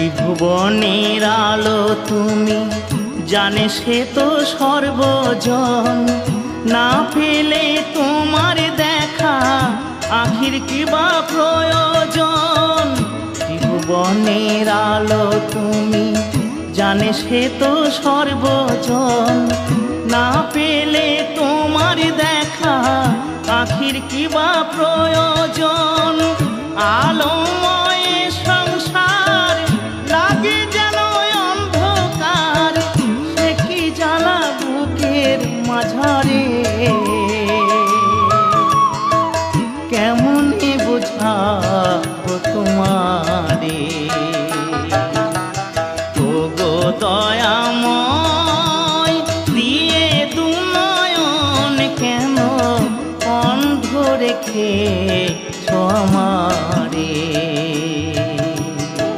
ত্রিভুবনের আলো তুমি। জানে সে তো সর্বজন। না পেলে তোমার দেখা, আখির কিবা প্রয়োজন। ত্রিভুবনের আলো তুমি, জানে সে তো সর্বজন। না পেলে তোমার দেখা, আখির কিবা প্রয়োজন। আলোময় মাঝারে। কেমন বোঝাবো তোমারে? ওগো দয়াময় দিয়ে দুনয়ন কেন অন্ধ রেখে